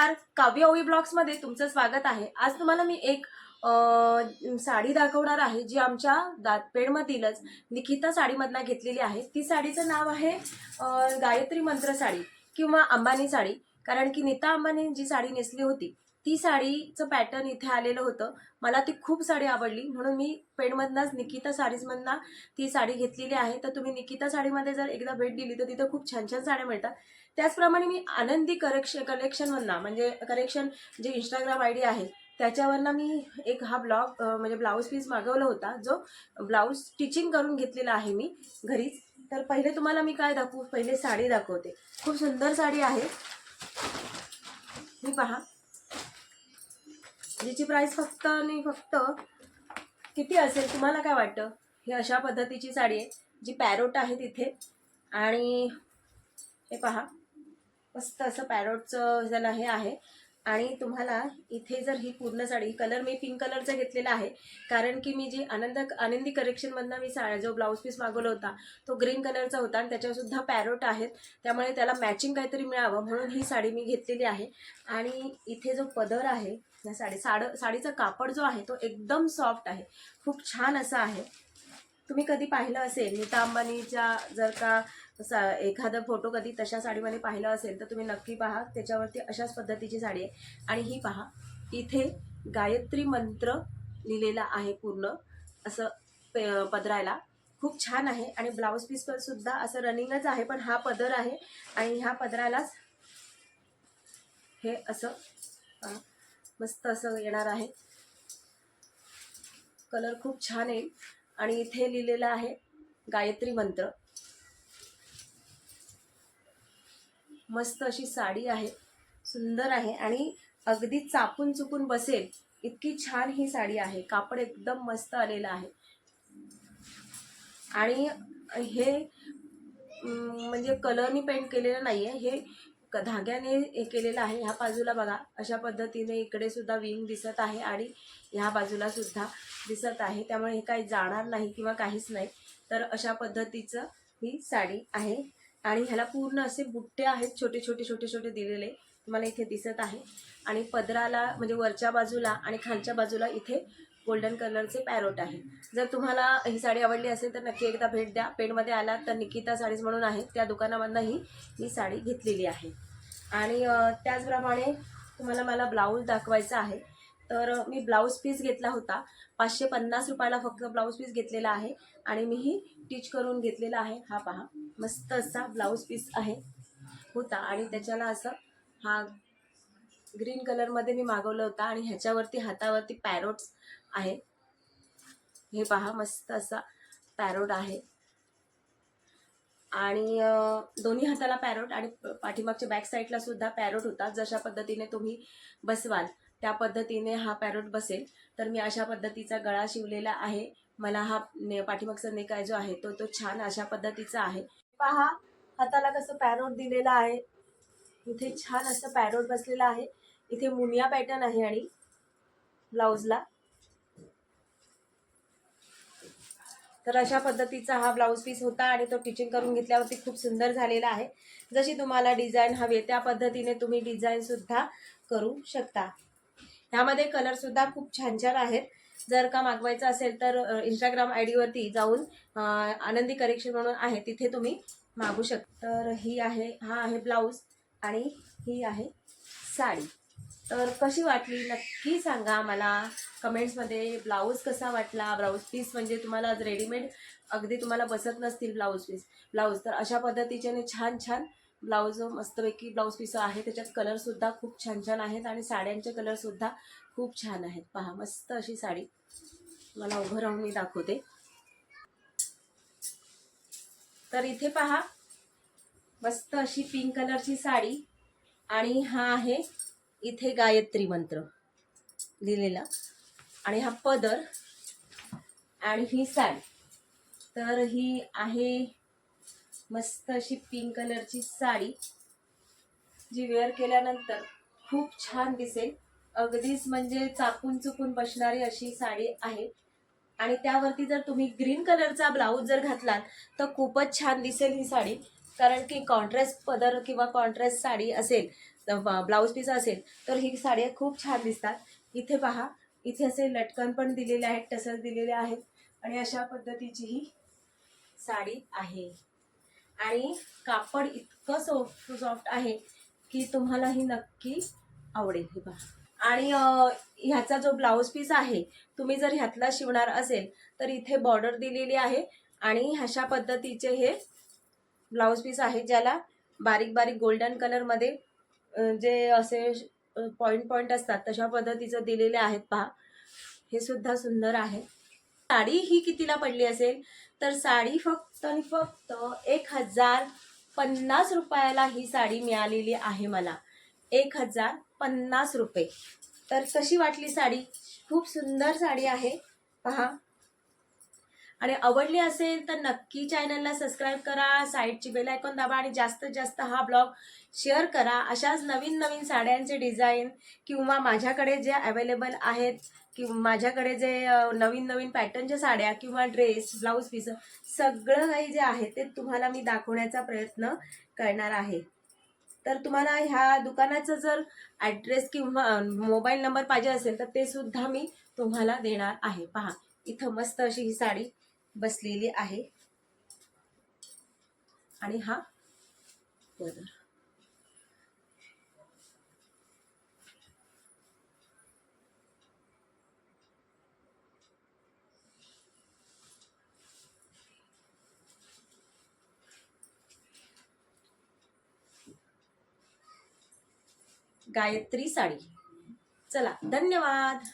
नमस्कार. काव्य ओवी ब्लॉग्समध्ये तुमचं स्वागत आहे. आज तुम्हाला मी एक साडी दाखवणार आहे जी आमच्या दातपेडमधीलच निकिता साडीमधनं घेतलेली आहे. ती साडीचं नाव आहे गायत्री मंत्र साडी किंवा अंबानी साडी. कारण की नीता अंबानी जी साडी नेसली होती ती साडीचं पॅटर्न इथे आलेलं होतं. मला ती खूप साडी आवडली. म्हणून मी पेणमधनंच निकिता साडीजमधनं ती साडी घेतलेली आहे. तर तुम्ही निकिता साडीमध्ये जर एकदा भेट दिली तर तिथं खूप छान छान साड्या मिळतात. त्याचप्रमाणे मी आनंदी करेक्श कलेक्शनमधनं म्हणजे करेक्शन जे इंस्टाग्राम आय डी आहे त्याच्यावरनं मी एक हा ब्लॉग म्हणजे ब्लाऊज पीस मागवला होता जो ब्लाऊज स्टिचिंग करून घेतलेला आहे मी घरीच. तर पहिले तुम्हाला मी काय दाखवू? पहिले साडी दाखवते. खूप सुंदर साडी आहे. ही पहा. जिची प्राईस फक्त आणि फक्त किती असेल तुम्हाला काय वाटतं? ही अशा पद्धतीची साडी आहे जी पॅरोट आहे तिथे. आणि हे पहा मस्त असं पॅरोटचं ज्याला हे आहे. आणि तुम्हाला इथे जर ही पूर्ण साडी कलर मी पिंक कलरचा घेतलेला आहे कारण की मी जी आनंद आनंदी करेक्शनमधनं मी सा जो ब्लाऊज पीस मागवला होता तो ग्रीन कलरचा होता. आणि त्याच्यावर सुद्धा पॅरोट आहेत. त्यामुळे त्याला मॅचिंग काहीतरी मिळावं म्हणून ही साडी मी घेतलेली आहे. आणि इथे जो पदर आहे या साडी साड साडीचा कापड जो आहे तो एकदम सॉफ्ट आहे. खूप छान असा आहे. तुम्ही कधी पाहिलं असेल नीता अंबानीच्या जर का एखादा फोटो कधी तशा साडीमध्ये पाहिलं असेल तर तुम्ही नक्की पहा. त्याच्यावरती अशाच पद्धतीची साडी आहे. आणि ही पहा इथे गायत्री मंत्र लिहिलेला आहे पूर्ण असं पे पदरायला. खूप छान आहे. आणि ब्लाऊज पीस पण सुद्धा असं रनिंगच आहे पण हा पदर आहे. आणि ह्या पदरालाच हे असं मस्त असं येणार आहे. कलर खूप छान येईल आणि इथे लिहिलेलं आहे गायत्री मंत्र. मस्त अशी साडी आहे. सुंदर आहे. आणि अगदी चापून चुकून बसेल इतकी छान ही साडी आहे. कापड एकदम मस्त आलेलं आहे. आणि हे म्हणजे कलरनी पेंट केलेलं नाही आहे हे धाग्याने हे केलेलं आहे. ह्या बाजूला बघा अशा पद्धतीने इकडे सुद्धा विंग दिसत आहे आणि ह्या बाजूला सुद्धा दिसत आहे. त्यामुळे हे काही जाणार नाही किंवा काहीच नाही. तर अशा पद्धतीचं ही साडी आहे. आणि ह्याला पूर्ण असे बुट्टे आहेत छोटे छोटे छोटे छोटे दिलेले. तुम्हाला इथे दिसत आहे. आणि पदराला म्हणजे वरच्या बाजूला आणि खालच्या बाजूला इथे गोल्डन कलरचे पॅरोट आहे. जर तुम्हाला ही साडी आवडली असेल तर नक्की एकदा भेट द्या. पेडमध्ये आला तर निकिता साडीज म्हणून आहे त्या दुकानामधनं ही साडी घेतलेली आहे. आणि त्याचप्रमाणे तुम्हाला मला ब्लाऊज दाखवायचा आहे. तर मी ब्लाऊज पीस घेतला होता. पाचशे पन्नास रुपयाला फक्त ब्लाऊज पीस घेतलेला आहे. आणि मी ही करून घेतलेला आहे. हा पहा. मस्त असा ब्लाऊज पीस आहे होता. आणि त्याच्याला असं हा ग्रीन कलरमध्ये मी मागवलं होता आणि ह्याच्यावरती हातावरती पॅरोट्स आहे. हे पहा मस्त असा पॅरोट आहे. आणि दोन्ही हाताला पॅरोट आणि पाठीमागच्या बॅक साईडला सुद्धा पॅरोट होता. जशा पद्धतीने तुम्ही बसवाल त्या पद्धतीने हा पॅरोट बसेल. तर मी अशा पद्धतीचा गळा शिवलेला आहे. मला हा ने पाठीमागचा नेकाय जो आहे तो तो छान अशा पद्धतीचा आहे. पहा हाताला कसं पॅरोट दिलेला आहे. इथे छान असं पॅरोट बसलेलं आहे. इथे मुनिया पॅटर्न आहे आणि ब्लाऊजला तर अशा पद्धतीचा हा ब्लाऊज पीस होता आणि तो टिचिंग करून घेतल्यावरती खूप सुंदर झालेला आहे. जशी तुम्हाला डिझाईन हवी त्या पद्धतीने तुम्ही डिझाईनसुद्धा करू शकता. ह्यामध्ये कलरसुद्धा खूप छान छान आहेत. जर का मागवायचं असेल तर इंस्टाग्राम आय डीवरती जाऊन आनंदी करेक्शन म्हणून आहे तिथे तुम्ही मागू शकता. तर ही आहे हा आहे ब्लाऊज आणि ही आहे साडी. तर कशी वाटली? नक्की सांगा मला कमेंट्समध्ये ब्लाऊज कसा वाटला? ब्लाऊज पीस म्हणजे तुम्हाला रेडीमेड अगदी तुम्हाला बसत नसतील ब्लाऊज पीस. ब्लाऊज तर अशा पद्धतीच्याने छान छान ब्लाऊज मस्तपैकी ब्लाऊज पीस आहे त्याच्यात कलरसुद्धा खूप छान छान आहेत आणि साड्यांचे कलरसुद्धा खूप छान आहेत. पहा मस्त अशी साडी मला उभं राहून मी दाखवते. तर इथे पहा मस्त अशी पिंक कलरची साडी आणि हा आहे इथे गायत्री मंत्र लिहिलेला. आणि हा पदर आणि ही साडी. तर ही आहे मस्त अशी पिंक कलरची साडी जी वेअर केल्यानंतर खूप छान दिसेल. अगदीच म्हणजे चापून चुकून बसणारी अशी साडी आहे. आणि त्यावरती जर तुम्ही ग्रीन कलरचा ब्लाऊज जर घातलात तर खूपच छान दिसेल ही साडी. कारण की कॉन्ट्रास्ट पदर किंवा कॉन्ट्रास्ट साडी असेल ब्लाऊज पीस असेल तर ही साड्या खूप छान दिसतात. इथे पहा इथे असे लटकन पण दिलेले आहेत टसर दिलेले आहेत आणि अशा पद्धतीची ही साडी आहे. आणि कापड इतकं सॉफ्ट सॉफ्ट आहे की तुम्हाला ही नक्की आवडेल हे पहा. आणि ह्याचा जो ब्लाऊज पीस आहे तुम्ही जर ह्यातला शिवणार असेल तर इथे बॉर्डर दिलेली आहे आणि अशा पद्धतीचे हे ब्लाऊज पीस आहे ज्याला बारीक बारीक गोल्डन कलरमध्ये जे असे पॉईंट पॉईंट असतात तशा पद्धतीचं दिलेले आहेत पहा. हे सुद्धा सुंदर आहे. साडी ही कितीला पडली असेल? तर साडी फक्त आणि फक्त एक हजार पन्नास रुपयाला ही साडी मिळालेली आहे मला. एक हजार पन्नास रुपये. तर कशी वाटली साडी? खूप सुंदर साडी आहे. पहा. आणि आवडली असेल तर नक्की चॅनलला सबस्क्राईब करा साईडची बेल आयकॉन दाबा आणि जास्तीत जास्त हा ब्लॉग शेअर करा. अशाच नवीन नवीन साड्यांचे डिझाईन किंवा माझ्याकडे जे अवेलेबल आहेत किंवा माझ्याकडे जे नवीन नवीन पॅटर्नच्या साड्या किंवा ड्रेस ब्लाऊज पीस सगळं काही जे आहे ते तुम्हाला मी दाखवण्याचा प्रयत्न करणार आहे. तर तुम्हाला ह्या दुकानाचं जर ॲड्रेस किंवा मोबाईल नंबर पाहिजे असेल तर ते सुद्धा मी तुम्हाला देणार आहे. पहा इथं मस्त अशी ही साडी बसलेली आहे. आणि हा पदर गायत्री साडी. चला धन्यवाद.